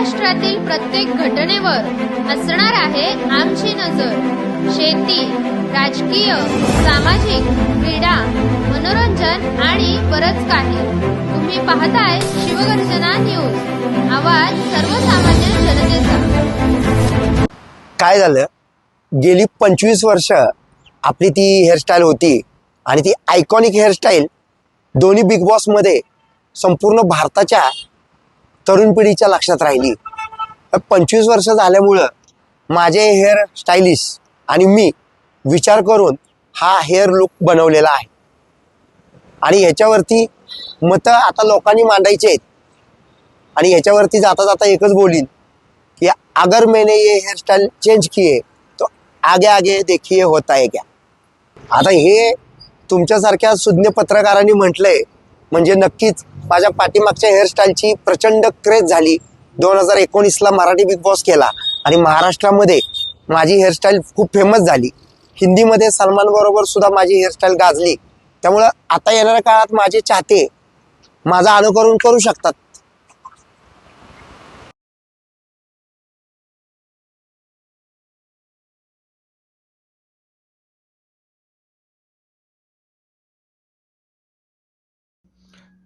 महाराष्ट्रातील प्रत्येक घटनेवर असणार आहे आमची नजर. शेती राजकीय सामाजिक क्रीडा मनोरंजन आणि बरच काही. तुम्ही पाहताय शिवगर्जना न्यूज. आवाज सर्वसामान्य जनतेचा. काय झालं? गेली पंचवीस वर्ष आपली ती हेअरस्टाईल होती आणि ती आयकॉनिक हेअरस्टाईल दोन्ही बिग बॉसमध्ये संपूर्ण भारताच्या तरुण पिढीच्या लक्षात राहिली. पंचवीस वर्ष झाल्यामुळं माझे हेअर स्टाईलिश आणि मी विचार करून हा हेअर लुक बनवलेला आहे. आणि ह्याच्यावरती मतं आता लोकांनी मांडायची आहेत. आणि ह्याच्यावरती जाता जाता एकच बोलीन की अगर मैंने ये हेअरस्टाईल चेंज किए तो आगे आगे देखिए होता है क्या? आता हे तुमच्यासारख्या सुज्ञ पत्रकारांनी म्हटलंय म्हणजे नक्कीच माझ्या पाठीमागच्या हेअरस्टाईलची प्रचंड क्रेज झाली. दोन हजार एकोणीसला मराठी बिग बॉस केला आणि महाराष्ट्रामध्ये माझी हेअरस्टाईल खूप फेमस झाली. हिंदीमध्ये सलमान बरोबर सुद्धा माझी हेअरस्टाईल गाजली. त्यामुळं आता येणाऱ्या काळात माझे चाहते माझा अनुकरण करू शकतात.